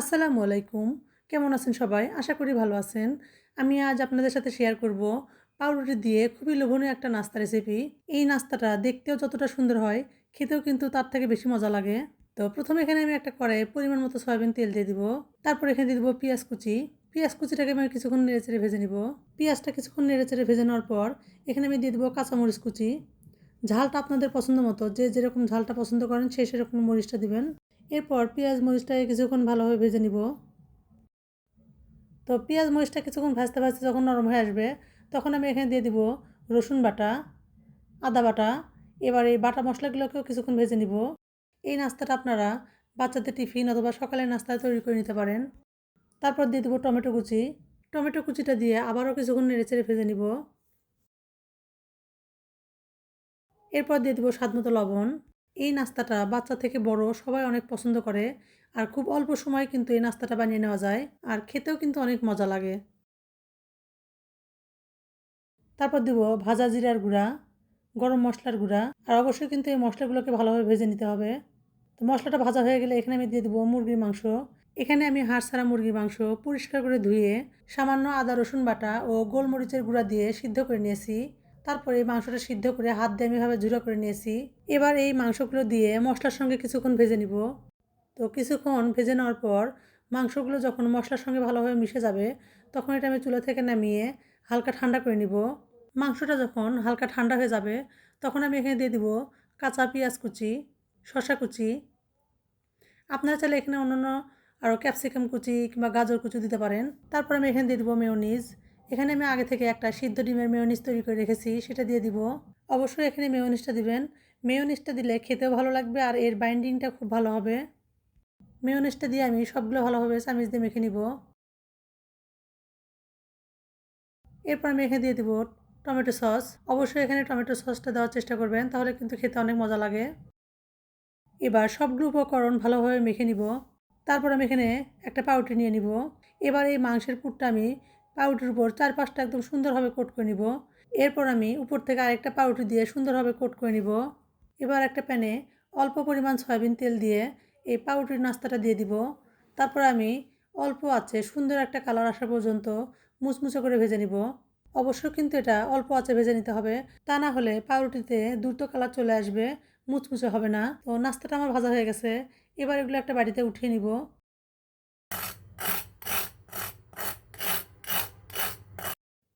আসসালামু আলাইকুম। কেমন আছেন সবাই? আশা করি ভালো আছেন। আমি আজ আপনাদের সাথে শেয়ার করব পাউরুটি দিয়ে খুবই লোভনীয় একটা নাস্তা রেসিপি এই নাস্তাটা দেখতেও যতটা সুন্দর হয়, খেতেও কিন্তু তার থেকে বেশি মজা লাগে। তো প্রথমে এখানে আমি একটা কড়াইয়ে পরিমাণ মতো সয়াবিন তেল দিয়ে দিব। তারপর এখানে দিয়ে দেবো পেঁয়াজ কুচি। পেঁয়াজ কুচিটাকে আমি কিছুক্ষণ নেড়ে চেড়ে ভেজে নিব। পেঁয়াজটা কিছুক্ষণ নেড়ে চেড়ে ভেজে নেওয়ার পর এখানে আমি দিয়ে দেবো কাঁচামরিচ কুচি। ঝালটা আপনাদের পছন্দ মতো, যে যেরকম ঝালটা পছন্দ করেন সেই সেরকম মরিচটা দিবেন। এরপর পেঁয়াজ মরিচটাকে কিছুক্ষণ ভালোভাবে ভেজে নিব। তো পেঁয়াজ মরিচটা কিছুক্ষণ ভাজতে ভাজতে যখন নরম হয়ে আসবে, তখন আমি এখানে দিয়ে দিব রসুন বাটা, আদা বাটা। এবার এই বাটা মশলাগুলোকেও কিছুক্ষণ ভেজে নিব। এই নাস্তাটা আপনারা বাচ্চাদের টিফিন অথবা সকালের নাস্তা তৈরি করে নিতে পারেন। তারপর দিয়ে দেবো টমেটো কুচি। টমেটো কুচিটা দিয়ে আবারও কিছুক্ষণ নেড়ে চেড়ে ভেজে নিব। এরপর দিয়ে দেবো স্বাদ মতো লবণ। এই নাস্তাটা বাচ্চা থেকে বড় সবাই অনেক পছন্দ করে আর খুব অল্প সময় কিন্তু এই নাস্তাটা বানিয়ে নেওয়া যায় আর খেতেও কিন্তু অনেক মজা লাগে। তারপর দেবো ভাজা জিরার গুঁড়া, গরম মশলার গুঁড়া আর অবশ্যই কিন্তু এই মশলাগুলোকে ভালোভাবে ভেজে নিতে হবে। তো মশলাটা ভাজা হয়ে গেলে এখানে আমি দিয়ে দেবো মুরগির মাংস। এখানে আমি হাড় ছাড়া মুরগির মাংস পরিষ্কার করে ধুয়ে সামান্য আদা রসুন বাটা ও গোলমরিচের গুঁড়া দিয়ে সিদ্ধ করে নিয়েছি। তারপরে এই মাংসটা সিদ্ধ করে হাত দিয়ে আমি এভাবে ঝুড়া করে নিয়েছি। এবার এই মাংসগুলো দিয়ে মশলার সঙ্গে কিছুক্ষণ ভেজে নিব। তো কিছুক্ষণ ভেজে নেওয়ার পর মাংসগুলো যখন মশলার সঙ্গে ভালোভাবে মিশে যাবে, তখন এটা আমি চুলা থেকে নামিয়ে হালকা ঠান্ডা করে নিব। মাংসটা যখন হালকা ঠান্ডা হয়ে যাবে, তখন আমি এখানে দিয়ে দিব কাঁচা পেঁয়াজ কুচি শশা কুচি। আপনারা চাইলে এখানে অন্যান্য আরও ক্যাপসিকাম কুচি কিংবা গাজর কুচি দিতে পারেন। তারপর আমি এখানে দিয়ে দিব মেয়নিজ। এখানে আমি আগে থেকে একটা সিদ্ধ ডিমের মেয়নিজ তৈরি করে রেখেছি, সেটা দিয়ে দিব। অবশ্যই এখানে মেয়নিজটা দিবেন। মেয়নিজটা দিলে খেতেও ভালো লাগবে আর এর বাইন্ডিংটা খুব ভালো হবে। মেয়নিজটা দিয়ে আমি সবগুলো ভালোভাবে চামিচ দিয়ে মেখে নিব। এরপর আমি এখানে দিয়ে দিব টমেটো সস। অবশ্যই এখানে টমেটো সসটা দেওয়ার চেষ্টা করবেন, তাহলে কিন্তু খেতে অনেক মজা লাগে। এবার সবগুলো উপকরণ ভালোভাবে মেখে নিব। তারপর আমি এখানে একটা পাউরুটি নিয়ে নিব। এবার এই মাংসের পুরটা আমি পাউরুটির উপর চার পাঁচটা একদম সুন্দরভাবে কোট করে নিব। এরপর আমি উপর থেকে আরেকটা পাউরুটি দিয়ে সুন্দরভাবে কোট করে নিব। এবার একটা প্যানে অল্প পরিমাণ সয়াবিন তেল দিয়ে এই পাউরুটির নাস্তাটা দিয়ে দিব। তারপর আমি অল্প আছে সুন্দর একটা কালার আসা পর্যন্ত মুচমুচে করে ভেজে নিব। অবশ্য কিন্তু এটা অল্প আছে ভেজে নিতে হবে, তা না হলে পাউরুটিতে দ্রুত কালার চলে আসবে, মুচমুচে হবে না। তো নাস্তাটা আমার ভাজা হয়ে গেছে। এবার এগুলো একটা বাড়িতে উঠিয়ে নিব।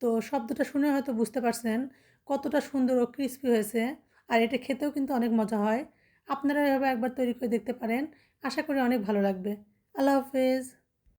তো শব্দটা শুনে হয়তো বুঝতে পারছেন কতটা সুন্দর ও ক্রিস্পি হয়েছে। আর এটা খেতেও কিন্তু অনেক মজা হয়। আপনারা এভাবে একবার তৈরি করে দেখতে পারেন। আশা করি অনেক ভালো লাগবে। আল্লাহ হাফেজ।